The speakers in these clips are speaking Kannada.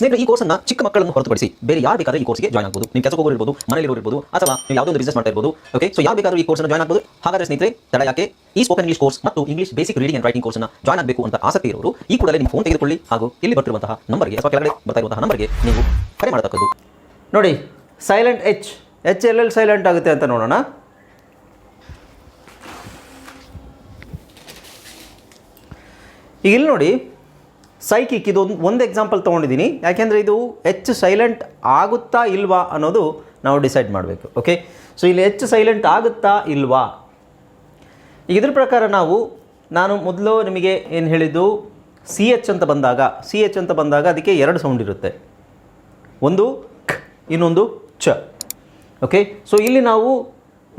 ಸ್ನೇಹಿತರೆ, ಈ ಕೋರ್ಸನ್ನ ಚಿಕ್ಕ ಮಕ್ಕಳನ್ನು ಹೊರತುಪಡಿಸಿ ಬೇರೆ ಯಾರು ಬೇಕಾದ್ರೆ ಈ ಕೋರ್ಸ್ಗೆ ಜಾಯ್ನ್ ಆಗಬಹುದು ನಿಮ್ಮ ಕೆಲಸ ಹೋಗೋರು ಇರ್ಬೋದು ಮನೇಲಿ ಇರ್ಬೋದು, ಅಥವಾ ನೀವು ಯಾವುದೋ ಒಂದು ಬಿಸ್ನೆಸ್ ಮಾಡ್ತಾ ಇರ್ಬೋದು ಓಕೆ ಸೊ ಯಾವ ಬೇಕಾದ್ರೂ ಈ ಕೋರ್ಸ್ ಜಾಯ್ನ್ ಆಗಬಹುದು ಹಾಗಾದ್ರೆ ಸ್ನೇಹಿತರೆ, ತಡ ಯಾಕೆ? ಈ ಸ್ಪೋಕನ್ ಇಂಗ್ಲಿಷ್ ಕೋರ್ಸ್ ಮತ್ತು English basic reading and writing ಕೋರ್ಸ್ನ ಜಾಯ್ನ್ ಆಗಬೇಕು ಅಂತ ಆಸಕ್ತಿ ಇರೋರು, ಈ ಕೂಡಲೇ ನಿಮ್ಮ ಫೋನ್ ತೆಗೆದುಕೊಳ್ಳಿ ಹಾಗೂ ಇಲ್ಲಿ ಬರ್ತಿರುವಂತಹ ನಂಬರ್ಗೆ ಅಥವಾ ಕೆಳಗಡೆ ಬರ್ತಾ ಇರುವಂತಹ ನಂಬರ್ಗೆ ನೀವು ಕರೆ ಮಾಡತಕ್ಕದ್ದು. ನೋಡಿ silent H H L L silent ಆಗುತ್ತೆ ಅಂತ ನೋಡೋಣ. ಈಗ ಇಲ್ಲಿ ನೋಡಿ ಸೈಕಿಕ್ ಇದು ಒಂದು ಒಂದು ಎಕ್ಸಾಂಪಲ್ ತೊಗೊಂಡಿದ್ದೀನಿ ಯಾಕೆಂದರೆ ಇದು ಹೆಚ್ಚು ಸೈಲೆಂಟ್ ಆಗುತ್ತಾ ಇಲ್ವಾ ಅನ್ನೋದು ನಾವು ಡಿಸೈಡ್ ಮಾಡಬೇಕು ಓಕೆ ಸೊ ಇಲ್ಲಿ ಹೆಚ್ಚು ಸೈಲೆಂಟ್ ಆಗುತ್ತಾ ಇಲ್ವಾ? ಈಗ ಇದ್ರ ಪ್ರಕಾರ ನಾವು, ನಾನು ಮೊದಲು ನಿಮಗೆ ಏನು ಹೇಳಿದ್ದು ಸಿ ಎಚ್ ಅಂತ ಬಂದಾಗ ಸಿ ಎಚ್ ಅಂತ ಬಂದಾಗ ಅದಕ್ಕೆ ಎರಡು ಸೌಂಡ್ ಇರುತ್ತೆ. ಒಂದು ಇನ್ನೊಂದು ಚ ಓಕೆ ಸೊ ಇಲ್ಲಿ ನಾವು,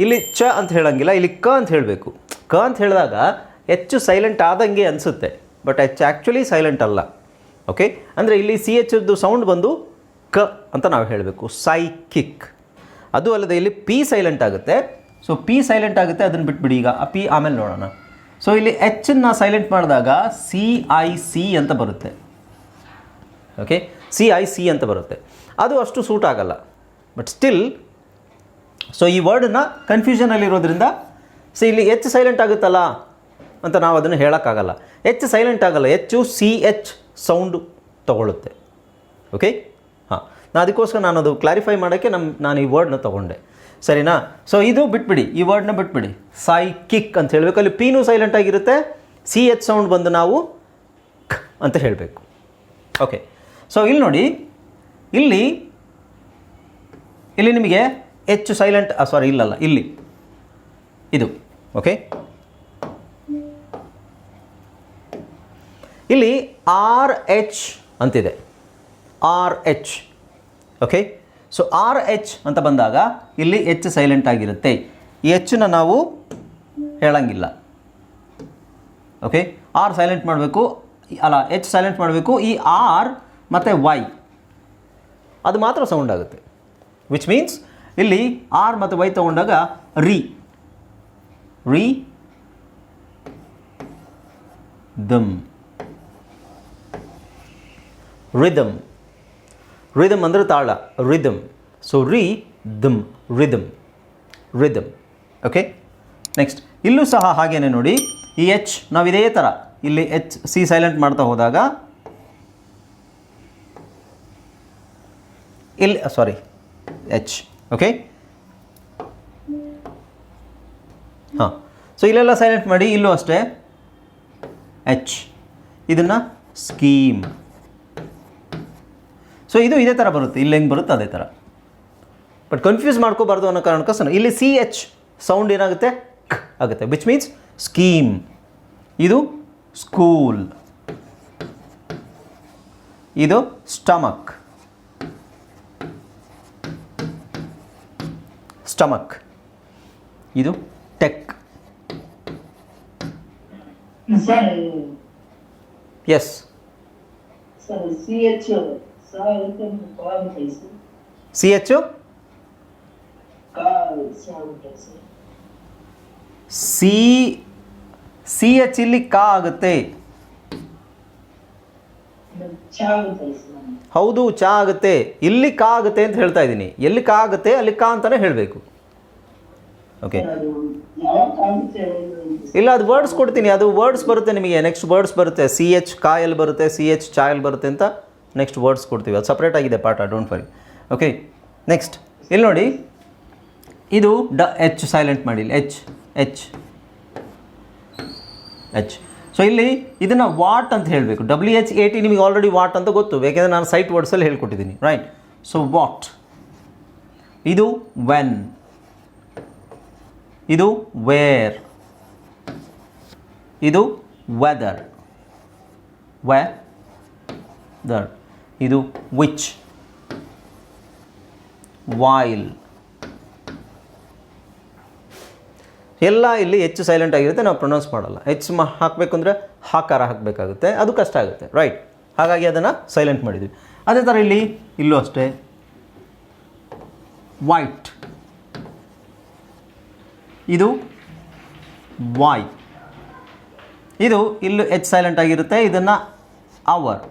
ಇಲ್ಲಿ ಚ ಅಂತ ಹೇಳಂಗಿಲ್ಲ, ಇಲ್ಲಿ ಕ ಅಂತ ಹೇಳಬೇಕು. ಕ ಅಂತ ಹೇಳಿದಾಗ ಹೆಚ್ಚು ಸೈಲೆಂಟ್ ಆದಂಗೆ ಅನಿಸುತ್ತೆ. ಬಟ್ ಎಚ್ ಆ್ಯಕ್ಚುಲಿ ಸೈಲೆಂಟ್ ಅಲ್ಲ. ಓಕೆ ಅಂದರೆ ಇಲ್ಲಿ ಸಿ ಎಚ್ದು ಸೌಂಡ್ ಬಂದು ಕ ಅಂತ ನಾವು ಹೇಳಬೇಕು. ಸೈಕಿಕ್ ಅದು ಅಲ್ಲದೆ ಇಲ್ಲಿ ಪಿ ಸೈಲೆಂಟ್ ಆಗುತ್ತೆ. ಸೊ ಪಿ ಸೈಲೆಂಟ್ ಆಗುತ್ತೆ, ಅದನ್ನು ಬಿಟ್ಬಿಡಿ ಈಗ. ಆ ಪಿ ಆಮೇಲೆ ನೋಡೋಣ. ಸೊ ಇಲ್ಲಿ ಎಚ್ಚನ್ನು ಸೈಲೆಂಟ್ ಮಾಡಿದಾಗ ಸಿ ಐ ಸಿ ಅಂತ ಬರುತ್ತೆ. ಓಕೆ ಸಿ ಐ ಸಿ ಅಂತ ಬರುತ್ತೆ. ಅದು ಅಷ್ಟು ಸೂಟ್ ಆಗಲ್ಲ. ಬಟ್ ಸ್ಟಿಲ್ ಸೊ ಈ ವರ್ಡನ್ನ ಕನ್ಫ್ಯೂಷನಲ್ಲಿರೋದ್ರಿಂದ ಸೊ ಇಲ್ಲಿ ಎಚ್ ಸೈಲೆಂಟ್ ಆಗುತ್ತಲ್ಲ? ಅಂತ ನಾವು ಅದನ್ನು ಹೇಳೋಕ್ಕಾಗಲ್ಲ. ಹೆಚ್ಚು ಸೈಲೆಂಟ್ ಆಗಲ್ಲ. ಹೆಚ್ಚು ಸಿ ಎಚ್ ಸೌಂಡು ತಗೊಳ್ಳುತ್ತೆ. ಓಕೆ ಹಾಂ. ನಾನು ಅದಕ್ಕೋಸ್ಕರ ನಾನು ಅದು ಕ್ಲಾರಿಫೈ ಮಾಡೋಕ್ಕೆ ನಮ್ಮ ನಾನು ಈ ವರ್ಡ್ನ ತೊಗೊಂಡೆ. ಸರಿನಾ? ಸೊ ಇದು ಬಿಟ್ಬಿಡಿ. ಈ ವರ್ಡ್ನ ಬಿಟ್ಬಿಡಿ. ಸೈಕಿಕ್ ಅಂತ ಹೇಳಬೇಕು. ಅಲ್ಲಿ ಪೀನು ಸೈಲೆಂಟ್ ಆಗಿರುತ್ತೆ. ಸಿ ಎಚ್ ಸೌಂಡ್ ಬಂದು ನಾವು ಕ್ ಅಂತ ಹೇಳಬೇಕು. ಓಕೆ ಸೊ ಇಲ್ಲಿ ನೋಡಿ. ಇಲ್ಲಿ ಇಲ್ಲಿ ನಿಮಗೆ ಹೆಚ್ಚು ಸೈಲೆಂಟ್ ಸಾರಿ ಇಲ್ಲಲ್ಲ. ಇಲ್ಲಿ. ಇದು. ಓಕೆ ಇಲ್ಲಿ ಆರ್ ಎಚ್ ಅಂತಿದೆ. R H okay so R H ಅಂತ ಬಂದಾಗ ಇಲ್ಲಿ ಎಚ್ ಸೈಲೆಂಟ್ ಆಗಿರುತ್ತೆ. ಈ ನಾವು ಹೇಳಂಗಿಲ್ಲ. ಓಕೆ ಆರ್ ಸೈಲೆಂಟ್ ಮಾಡಬೇಕು. ಅಲ್ಲ ಎಚ್ ಸೈಲೆಂಟ್ ಮಾಡಬೇಕು. ಈ ಆರ್ ಮತ್ತು ವೈ ಅದು ಮಾತ್ರ ಸೌಂಡ್ ಆಗುತ್ತೆ. ವಿಚ್ ಮೀನ್ಸ್ ಇಲ್ಲಿ ಆರ್ ಮತ್ತು ವೈ ತಗೊಂಡಾಗ ರಿ ರಿ ದಮ್ ರಿದಮ್. ರಿದಮ್ ಅಂದರೆ ತಾಳ, rhythm. So rhythm, rhythm. Rhythm. Okay next ಇಲ್ಲೂ ಸಹ ಹಾಗೇನೆ ನೋಡಿ. ಈ ಎಚ್, ನಾವು ಇದೇ ಥರ ಇಲ್ಲಿ ಎಚ್, ಸಿ ಸೈಲೆಂಟ್ ಮಾಡ್ತಾ ಹೋದಾಗ ಇಲ್ಲಿ ಸಾರಿ ಎಚ್. ಓಕೆ ಹಾಂ. ಸೊ ಇಲ್ಲೆಲ್ಲ ಸೈಲೆಂಟ್ ಮಾಡಿ, ಇಲ್ಲೂ ಅಷ್ಟೇ. ಎಚ್. ಇದನ್ನು ಸ್ಕೀಮ್. ಸೊ ಇದು ಇದೇ ಥರ ಬರುತ್ತೆ. ಇಲ್ಲಿ ಹೆಂಗೆ ಬರುತ್ತೆ? ಅದೇ ಥರ ಬಟ್ ಕನ್ಫ್ಯೂಸ್ ಮಾಡ್ಕೋಬಾರ್ದು ಅನ್ನೋ ಕಾರಣಕ್ಕೋಸ್ಕರ ಇಲ್ಲಿ ಸಿ ಎಚ್ ಸೌಂಡ್ ಏನಾಗುತ್ತೆ? ಕ್ ಆಗುತ್ತೆ. ವಿಚ್ ಮೀನ್ಸ್ ಸ್ಕೀಮ್ ಇದು ಸ್ಕೂಲ್ ಇದು ಸ್ಟಮಕ್ ಸ್ಟಮಕ್ ಇದು tech S C H C C H ಇಲ್ಲಿ ಕಾ ಆಗುತ್ತೆ. ಹೌದು, ಚಾ ಆಗುತ್ತೆ. ಇಲ್ಲಿ ಕಾ ಆಗುತ್ತೆ ಅಂತ ಹೇಳ್ತಾ ಇದ್ದೀನಿ. ಎಲ್ಲಿ ಕಾ ಆಗುತ್ತೆ, ಅಲ್ಲಿ ಕಾ ಅಂತಾನೆ ಹೇಳಬೇಕು. ಓಕೆ ಇಲ್ಲ, ಅದು ವರ್ಡ್ಸ್ ಕೊಡ್ತೀನಿ. ಅದು ವರ್ಡ್ಸ್ ಬರುತ್ತೆ ನಿಮಗೆ. ನೆಕ್ಸ್ಟ್ ವರ್ಡ್ಸ್ ಬರುತ್ತೆ. ಸಿ ಎಚ್ ಕಾ ಎಲ್ಲಿ ಬರುತ್ತೆ? ಸಿ ಎಚ್ ಚಾ ಎಲ್ಲಿ ಬರುತ್ತೆ ಅಂತ. ನೆಕ್ಸ್ಟ್ ವರ್ಡ್ಸ್ ಕೊಡ್ತೀವಿ. ಅದು ಸಪ್ರೇಟ್ ಆಗಿದೆ ಪಾಠ ಡೋಂಟ್ ವರಿ ಓಕೆ ನೆಕ್ಸ್ಟ್ ಇಲ್ಲಿ ನೋಡಿ, ಇದು ಡ, ಎಚ್ ಸೈಲೆಂಟ್ ಮಾಡಿ ಇಲ್ಲಿ. H H H. ಸೊ ಇಲ್ಲಿ ಇದನ್ನು ವಾಟ್ ಅಂತ ಹೇಳಬೇಕು. ಡಬ್ಲ್ಯೂ ಎಚ್ ಎ ಟಿ ನಿಮಗೆ ಆಲ್ರೆಡಿ ವಾಟ್ ಅಂತ ಗೊತ್ತು. ಬೇಕೆಂದರೆ ನಾನು ಸೈಟ್ ವರ್ಡ್ಸಲ್ಲಿ ಹೇಳ್ಕೊಟ್ಟಿದ್ದೀನಿ ರೈಟ್ ಸೊ ವಾಟ್ ಇದು ವೆನ್ ಇದು ವೇರ್ ಇದು ವೆದರ್ ವೆದರ್ ಇದು ವಿಚ್ ವಾಯಿಲ್ ಎಲ್ಲ ಇಲ್ಲಿ ಹೆಚ್ಚು ಸೈಲೆಂಟ್ ಆಗಿರುತ್ತೆ, ನಾವು ಪ್ರೊನೌನ್ಸ್ ಮಾಡಲ್ಲ. ಹೆಚ್ಚು ಮ ಹಾಕಬೇಕು ಅಂದರೆ ಹಾಕಾರ ಹಾಕಬೇಕಾಗುತ್ತೆ, ಅದು ಕಷ್ಟ ಆಗುತ್ತೆ ರೈಟ್ ಹಾಗಾಗಿ ಅದನ್ನು ಸೈಲೆಂಟ್ ಮಾಡಿದ್ವಿ. ಅದೇ ಥರ ಇಲ್ಲಿ, ಇಲ್ಲೂ ಅಷ್ಟೇ. ವೈಟ್ ಇದು ವಾಯ್ ಇದು ಇಲ್ಲೂ ಹೆಚ್ಚು ಸೈಲೆಂಟ್ ಆಗಿರುತ್ತೆ, ಇದನ್ನು hour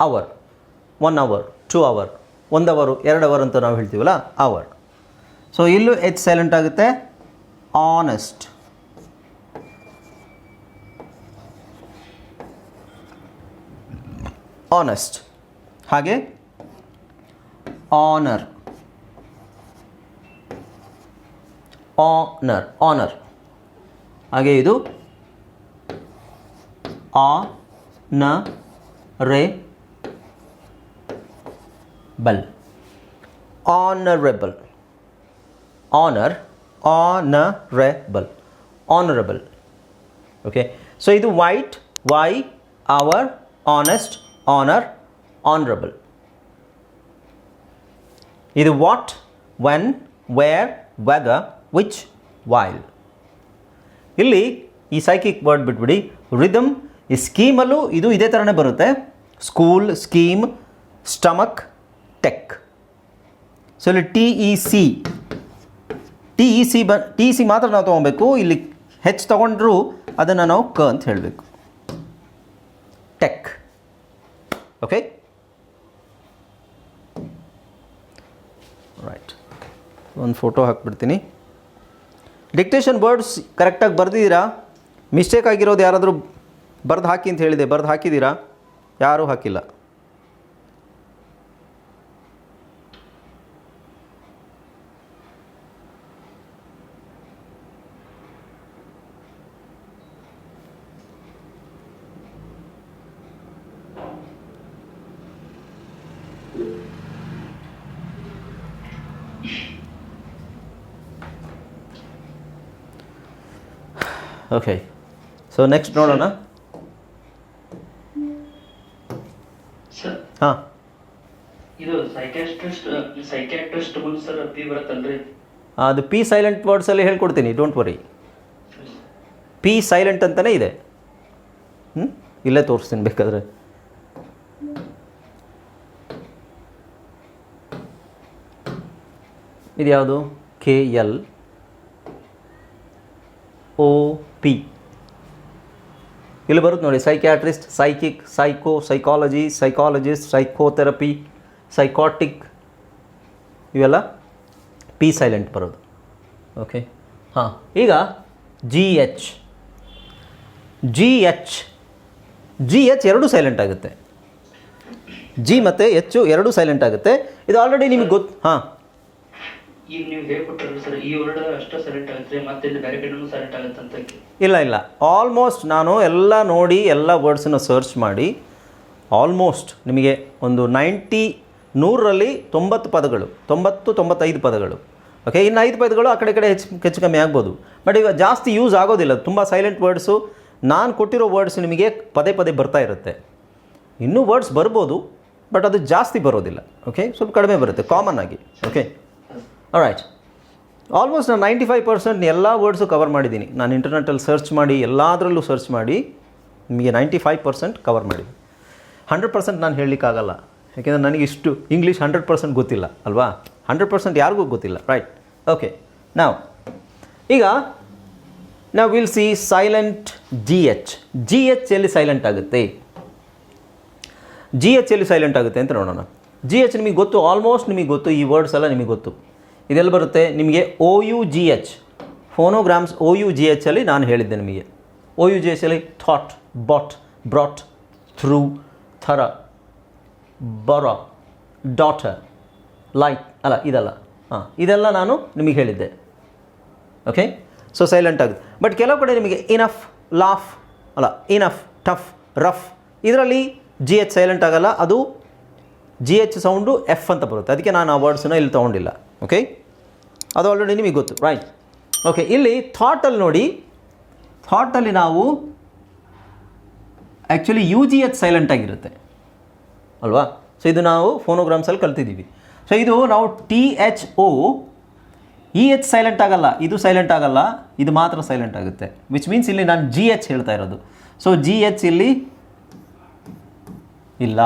hour one hour two hour ಒಂದು ಅವರು ಎರಡು ಅವರ್ ಅಂತ ನಾವು ಹೇಳ್ತೀವಲ್ಲ ಅವರ್ ಸೊ ಇಲ್ಲೂ ಎಚ್ ಸೈಲೆಂಟ್ ಆಗುತ್ತೆ. ಆನೆಸ್ಟ್ ಆನೆಸ್ಟ್ ಹಾಗೆ? ಆನರ್ ಆನರ್ ಆನರ್ ಹಾಗೆ ಇದು? Honourable honourable honour honourable honourable okay so ಇದು white why hour honest honour honourable ಇದು what when where whether which while ಇಲ್ಲಿ ಈ ಸೈಕಿಕ್ ವರ್ಡ್ ಬಿಟ್ಬಿಡಿ. ರಿದಮ್ ಈ ಸ್ಕೀಮಲ್ಲೂ ಇದು ಇದೇ ಥರನೇ ಬರುತ್ತೆ. School scheme stomach tech so T E C T E C ಬ ಟಿ ಸಿ ಮಾತ್ರ ನಾವು ತೊಗೊಬೇಕು. ಇಲ್ಲಿ ಹೆಚ್ಚು ತೊಗೊಂಡ್ರೂ ಅದನ್ನು ನಾವು ಕ ಅಂತ ಹೇಳಬೇಕು. ಟೆಕ್ ಓಕೆ ರೈಟ್ ಒಂದು ಫೋಟೋ ಹಾಕ್ಬಿಡ್ತೀನಿ. ಡಿಕ್ಟೇಷನ್ ವರ್ಡ್ಸ್ ಕರೆಕ್ಟಾಗಿ ಬರೆದಿದ್ದೀರಾ? ಮಿಸ್ಟೇಕ್ ಆಗಿರೋದು ಯಾರಾದರೂ ಬರೆದು ಹಾಕಿ ಅಂತ ಹೇಳಿದೆ. ಬರೆದು ಹಾಕಿದ್ದೀರಾ? ಯಾರೂ ಹಾಕಿಲ್ಲ. ಓಕೆ ಸೊ ನೆಕ್ಸ್ಟ್ ನೋಡೋಣ. ಹಾಂ. ಇದು ಸೈಕ್ಯಾಟ್ರಿಸ್ಟ್ ಸೈಕ್ಯಾಟ್ರಿಸ್ಟ್ ಮುಂದೆ ಸರ್ ಪಿ ಬರುತ್ತಲ್ರಿ? ಅದು ಪಿ ಸೈಲೆಂಟ್ ವರ್ಡ್ಸಲ್ಲಿ ಹೇಳ್ಕೊಡ್ತೀನಿ ಡೋಂಟ್ ವರಿ ಪಿ ಸೈಲೆಂಟ್ ಅಂತಲೇ ಇದೆ. ಹ್ಞೂ ಇಲ್ಲೇ ತೋರಿಸ್ತೀನಿ ಬೇಕಾದ್ರೆ. ಇದು ಯಾವುದು ಕೆ ಎಲ್ ಓ ಪಿ ಇಲ್ಲಿ ಬರುತ್ತೆ ನೋಡಿ psychiatrist psychic psycho psychology psychologist psychotherapy psychotic ಇವೆಲ್ಲ ಪಿ ಸೈಲೆಂಟ್ ಬರೋದು. ಓಕೆ ಹಾಂ. ಈಗ G H G H G H ಎರಡೂ ಸೈಲೆಂಟ್ ಆಗುತ್ತೆ. ಜಿ ಮತ್ತು ಎಚ್ಚು ಎರಡೂ ಸೈಲೆಂಟ್ ಆಗುತ್ತೆ. ಇದು ಆಲ್ರೆಡಿ ನಿಮಗೆ ಗೊತ್ತು ಹಾಂ. ಈಗ ನೀವು ಹೇಳ್ಕೊಟ್ರಲ್ಲ ಸರ್, ಈ ವರ್ಡ್ ಅಷ್ಟೇ ಸೆಲೆಕ್ಟ್ ಆಗುತ್ತೆ, ಮತ್ತೆ ಇಲ್ಲಿ ಬೇರೆ ಕಡೆನೂ ಸೆಲೆಕ್ಟ್ ಆಗುತ್ತೆ ಅಂತ ಇಲ್ಲ ಇಲ್ಲ. ಆಲ್ಮೋಸ್ಟ್ ನಾನು ಎಲ್ಲ ನೋಡಿ, ಎಲ್ಲ ವರ್ಡ್ಸನ್ನ ಸರ್ಚ್ ಮಾಡಿ ಆಲ್ಮೋಸ್ಟ್ ನಿಮಗೆ ಒಂದು ನೈಂಟಿ ನೂರರಲ್ಲಿ ತೊಂಬತ್ತು ಪದಗಳು, ತೊಂಬತ್ತು, ತೊಂಬತ್ತೈದು ಪದಗಳು. ಓಕೆ ಇನ್ನು ಐದು ಪದಗಳು ಆ ಕಡೆ ಕಡೆ ಹೆಚ್ಚು ಹೆಚ್ಚು ಕಮ್ಮಿ ಆಗ್ಬೋದು. ಬಟ್ ಈಗ ಜಾಸ್ತಿ ಯೂಸ್ ಆಗೋದಿಲ್ಲ, ತುಂಬ ಸೈಲೆಂಟ್ ವರ್ಡ್ಸು ನಾನು ಕೊಟ್ಟಿರೋ ವರ್ಡ್ಸ್ ನಿಮಗೆ ಪದೇ ಪದೇ ಬರ್ತಾ ಇರುತ್ತೆ. ಇನ್ನೂ ವರ್ಡ್ಸ್ ಬರ್ಬೋದು ಬಟ್ ಅದು ಜಾಸ್ತಿ ಬರೋದಿಲ್ಲ. ಓಕೆ ಸ್ವಲ್ಪ ಕಡಿಮೆ ಬರುತ್ತೆ ಕಾಮನ್ ಆಗಿ. ಓಕೆ ರೈಟ್ ಆಲ್ಮೋಸ್ಟ್ ನಾನು ನೈಂಟಿ ಫೈವ್ ಪರ್ಸೆಂಟ್ ಎಲ್ಲ ವರ್ಡ್ಸು ಕವರ್ ಮಾಡಿದ್ದೀನಿ. ನಾನು ಇಂಟರ್ನೆಟಲ್ಲಿ ಸರ್ಚ್ ಮಾಡಿ, ಎಲ್ಲದರಲ್ಲೂ ಸರ್ಚ್ ಮಾಡಿ, ನಿಮಗೆ ನೈಂಟಿ ಫೈವ್ ಪರ್ಸೆಂಟ್ ಕವರ್ ಮಾಡಿ ಹಂಡ್ರೆಡ್ ಪರ್ಸೆಂಟ್ ನಾನು ಹೇಳಲಿಕ್ಕಾಗಲ್ಲ. ಯಾಕೆಂದರೆ ನನಗೆ ಇಷ್ಟು ಇಂಗ್ಲೀಷ್ ಹಂಡ್ರೆಡ್ ಪರ್ಸೆಂಟ್ ಗೊತ್ತಿಲ್ಲ, ಅಲ್ವಾ? ಹಂಡ್ರೆಡ್ ಪರ್ಸೆಂಟ್ ಯಾರಿಗೂ ಗೊತ್ತಿಲ್ಲ ರೈಟ್ ಓಕೆ ನಾವು ಈಗ ನಾವು will see silent G H G H ಎಲ್ಲಿ ಸೈಲೆಂಟ್ ಆಗುತ್ತೆ? ಜಿ ಎಚ್ ಎಲ್ಲಿ ಸೈಲೆಂಟ್ ಆಗುತ್ತೆ ಅಂತ ನೋಡೋಣ. ಜಿ ಎಚ್ ನಿಮಗೆ ಗೊತ್ತು ಆಲ್ಮೋಸ್ಟ್ ನಿಮಗೆ ಗೊತ್ತು, ಈ ವರ್ಡ್ಸ್ ಎಲ್ಲ ನಿಮಗೆ ಗೊತ್ತು. ಇದೆಲ್ಲ ಬರುತ್ತೆ? ನಿಮಗೆ O U G H phonograms O U G H ಅಲ್ಲಿ ನಾನು ಹೇಳಿದ್ದೆ ನಿಮಗೆ. ಒ ಯು ಜಿ ಎಚ್ ಅಲ್ಲಿ thought bought brought through thorough borough daughter like ಅಲ್ಲ, ಇದಲ್ಲ. ಹಾಂ, ಇದೆಲ್ಲ ನಾನು ನಿಮಗೆ ಹೇಳಿದ್ದೆ. ಓಕೆ ಸೊ ಸೈಲೆಂಟ್ ಆಗುತ್ತೆ. ಬಟ್ ಕೆಲವು ಕಡೆ ನಿಮಗೆ ಇನಫ್ ಲಾಫ್ ಅಲ್ಲ ಇನಫ್ ಟಫ್ ರಫ್ ಇದರಲ್ಲಿ ಜಿ ಎಚ್ ಸೈಲೆಂಟ್ ಆಗಲ್ಲ. ಅದು ಜಿ ಎಚ್ ಸೌಂಡು ಎಫ್ ಅಂತ ಬರುತ್ತೆ. ಅದಕ್ಕೆ ನಾನು ಆ ವರ್ಡ್ಸನ್ನ ಇಲ್ಲಿ ತೊಗೊಂಡಿಲ್ಲ. ಓಕೆ ಅದು ಆಲ್ರೆಡಿ ನಿಮಗೆ ಗೊತ್ತು ರೈಟ್ ಓಕೆ ಇಲ್ಲಿ ಥಾಟಲ್ಲಿ ನೋಡಿ ಥಾಟಲ್ಲಿ ನಾವು actually U G H silent ಆಗಿರುತ್ತೆ. ಅಲ್ವಾ? ಸೊ ಇದು ನಾವು ಫೋನೋಗ್ರಾಮ್ಸಲ್ಲಿ ಕಲ್ತಿದ್ದೀವಿ. ಸೊ ಇದು ನಾವು T H O E H silent ಆಗಲ್ಲ, ಇದು ಸೈಲೆಂಟ್ ಆಗಲ್ಲ, ಇದು ಮಾತ್ರ ಸೈಲೆಂಟ್ ಆಗುತ್ತೆ. ವಿಚ್ ಮೀನ್ಸ್ ಇಲ್ಲಿ ನಾನು ಜಿ ಎಚ್ ಹೇಳ್ತಾ ಇರೋದು. ಸೊ ಜಿ ಎಚ್ ಇಲ್ಲಿ ಇಲ್ಲ.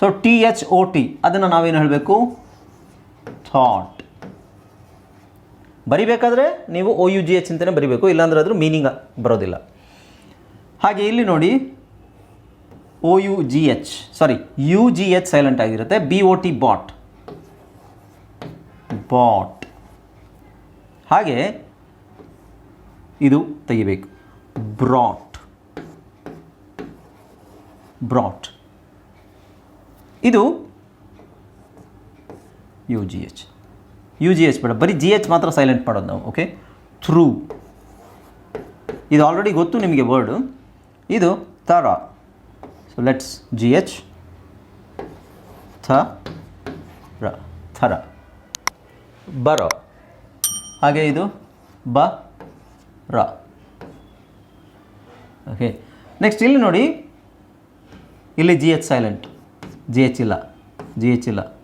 So T H O T ಅದನ್ನು ನಾವೇನು ಹೇಳಬೇಕು? ಥಾಟ್ ಬರಿಬೇಕಾದ್ರೆ ನೀವು ಓ ಯು ಜಿ ಎಚ್ ಅಂತಲೇ ಬರಿಬೇಕು, ಇಲ್ಲಾಂದ್ರೆ ಅದ್ರ ಮೀನಿಂಗ್ ಬರೋದಿಲ್ಲ. ಹಾಗೆ ಇಲ್ಲಿ ನೋಡಿ O U G H sorry U G H silent ಆಗಿರುತ್ತೆ B O T bought bought ಹಾಗೆ ಇದು ತೆಗಿಬೇಕು. ಬ್ರಾಟ್ ಬ್ರಾಟ್ ಇದು U G H U G H ಬೇಡ. ಬರೀ ಜಿ ಎಚ್ ಮಾತ್ರ ಸೈಲೆಂಟ್ ಮಾಡೋದು ನಾವು ಓಕೆ ಥ್ರೂ ಇದು ಆಲ್ರೆಡಿ ಗೊತ್ತು ನಿಮಗೆ ವರ್ಡು ಇದು ತರ. ಸೊ ಲೆಟ್ಸ್ ಜಿ ಎಚ್ ಥ. ರ. ಥರ. ಬರೋ. ಹಾಗೆ ಇದು ಬ, ರ. ಓಕೆ ನೆಕ್ಸ್ಟ್ ಇಲ್ಲಿ ನೋಡಿ. ಇಲ್ಲಿ G H silent G H ಇಲ್ಲ. ಜಿ ಎಚ್ ಇಲ್ಲ.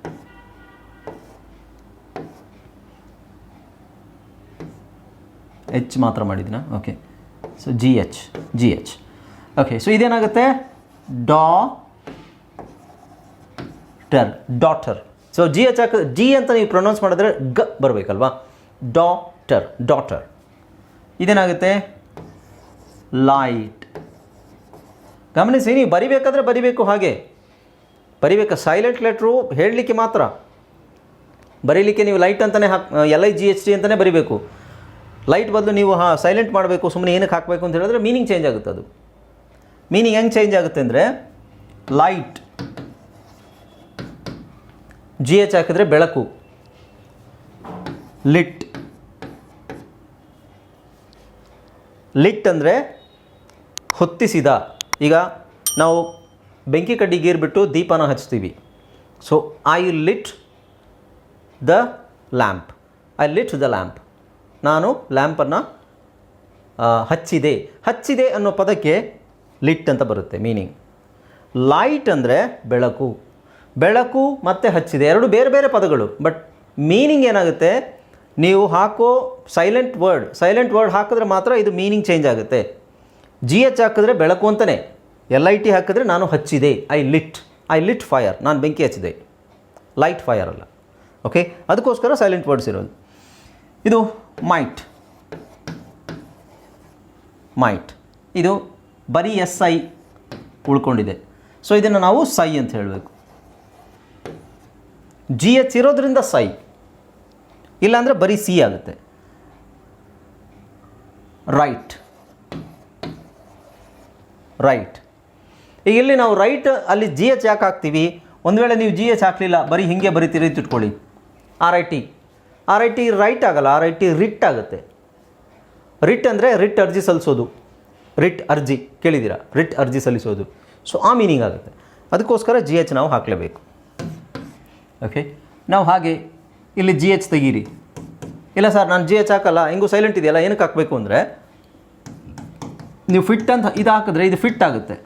ಎಚ್ ಮಾತ್ರ ಮಾಡಿದ್ದೀನ okay so G H G H okay so ಇದೇನಾಗುತ್ತೆ? Daughter daughter so G H ಹಾಕ ಜಿ ಅಂತ ನೀವು ಪ್ರೊನೌನ್ಸ್ ಮಾಡಿದ್ರೆ ಗ ಬರಬೇಕಲ್ವಾ? ಡಾಟರ್ ಡಾಟರ್ ಇದೇನಾಗುತ್ತೆ? ಲೈಟ್ ಗಮನಿಸಿ, ನೀವು ಬರಿಬೇಕಾದ್ರೆ ಬರಿಬೇಕು ಹಾಗೆ. ಬರಿಬೇಕು? ಸೈಲೆಂಟ್ ಲೆಟ್ರು ಹೇಳಲಿಕ್ಕೆ ಮಾತ್ರ. ಬರೀಲಿಕ್ಕೆ ನೀವು ಲೈಟ್ ಅಂತಲೇ ಹಾಕ್ L I G H T ಅಂತಲೇ ಬರಿಬೇಕು. ಲೈಟ್ ಬದಲು ನೀವು, ಹಾಂ ಸೈಲೆಂಟ್ ಮಾಡಬೇಕು ಸುಮ್ಮನೆ ಏನಕ್ಕೆ ಹಾಕಬೇಕು ಅಂತ ಹೇಳಿದ್ರೆ ಮೀನಿಂಗ್ ಚೇಂಜ್ ಆಗುತ್ತೆ ಅದು. ಮೀನಿಂಗ್ ಹೆಂಗೆ ಚೇಂಜ್ ಆಗುತ್ತೆ ಅಂದರೆ ಲೈಟ್ ಜಿ ಎಚ್ ಹಾಕಿದ್ರೆ ಬೆಳಕು ಲಿಟ್ ಲಿಟ್ ಅಂದರೆ ಹೊತ್ತಿಸಿದ. ಈಗ ನಾವು ಬೆಂಕಿ ಕಡ್ಡಿ ಗೀರ್ಬಿಟ್ಟು ದೀಪನ ಹಚ್ತೀವಿ. So I lit the lamp I lit the lamp ನಾನು ಲ್ಯಾಂಪನ್ನು ಹಚ್ಚಿದೆ. ಹಚ್ಚಿದೆ ಅನ್ನೋ ಪದಕ್ಕೆ ಲಿಟ್ ಅಂತ ಬರುತ್ತೆ, ಮೀನಿಂಗ್. ಲೈಟ್ ಅಂದರೆ ಬೆಳಕು. ಬೆಳಕು ಮತ್ತು ಹಚ್ಚಿದೆ, ಎರಡು ಬೇರೆ ಬೇರೆ ಪದಗಳು. ಬಟ್ ಮೀನಿಂಗ್ ಏನಾಗುತ್ತೆ? ನೀವು ಹಾಕೋ ಸೈಲೆಂಟ್ ವರ್ಡ್ ಸೈಲೆಂಟ್ ವರ್ಡ್ ಹಾಕಿದ್ರೆ ಮಾತ್ರ ಇದು ಮೀನಿಂಗ್ ಚೇಂಜ್ ಆಗುತ್ತೆ. ಜಿ ಎಚ್ ಹಾಕಿದ್ರೆ ಬೆಳಕು ಅಂತಲೇ ಎಲ್ ಐ ಟಿ ಹಾಕಿದ್ರೆ ನಾನು ಹಚ್ಚಿದೆ, I lit I lit fire, ನಾನು ಬೆಂಕಿ ಹಚ್ಚಿದೆ. ಲೈಟ್ ಫೈರ್ ಅಲ್ಲ. ಓಕೆ? ಅದಕ್ಕೋಸ್ಕರ ಸೈಲೆಂಟ್ ವರ್ಡ್ಸ್ ಇರೋದು. ಇದು ಮೈಟ್ ಮೈಟ್ ಇದು ಬರೀ ಎಸ್ ಐ ಉಳ್ಕೊಂಡಿದೆ. ಸೊ ಇದನ್ನು ನಾವು ಸೈ ಅಂತ ಹೇಳಬೇಕು. ಜಿ ಎಚ್ ಇರೋದ್ರಿಂದ ಸೈ ಇಲ್ಲಾಂದರೆ ಬರೀ ಸಿ ಆಗುತ್ತೆ. ರೈಟ್ ರೈಟ್ ಈಗ ಇಲ್ಲಿ ನಾವು ರೈಟ್ ಅಲ್ಲಿ ಜಿ ಎಚ್ ಯಾಕೆ ಹಾಕ್ತೀವಿ? ಒಂದು ವೇಳೆ ನೀವು ಜಿ ಎಚ್ ಹಾಕಲಿಲ್ಲ, ಬರೀ ಹಿಂಗೆ ಬರೀತೀರಿ ತಿಟ್ಕೊಳ್ಳಿ I T R I T right ಆಗಲ್ಲ, ಆರ್ ಐ ಟಿ ರಿಟ್ ಆಗುತ್ತೆ. ರಿಟ್ ಅಂದರೆ ರಿಟ್ ಅರ್ಜಿ ಸಲ್ಲಿಸೋದು. ರಿಟ್ ಅರ್ಜಿ, ಕೇಳಿದ್ದೀರಾ? ರಿಟ್ ಅರ್ಜಿ ಸಲ್ಲಿಸೋದು. ಸೊ ಆ ಮೀನಿಂಗ್ ಆಗುತ್ತೆ. ಅದಕ್ಕೋಸ್ಕರ ಜಿ ಎಚ್ ನಾವು ಹಾಕಲೇಬೇಕು. ಓಕೆ ನಾವು ಹಾಗೆ ಇಲ್ಲಿ ಜಿ ಎಚ್ ತೆಗೀರಿ. ಇಲ್ಲ ಸರ್, ನಾನು ಜಿ ಎಚ್ ಹಾಕಲ್ಲ, ಹೆಂಗೂ ಸೈಲೆಂಟ್ ಇದೆಯಲ್ಲ, ಏನಕ್ಕೆ ಹಾಕಬೇಕು ಅಂದರೆ, ನೀವು ಫಿಟ್ ಅಂತ ಇದು ಹಾಕಿದ್ರೆ ಇದು ಫಿಟ್ ಆಗುತ್ತೆ.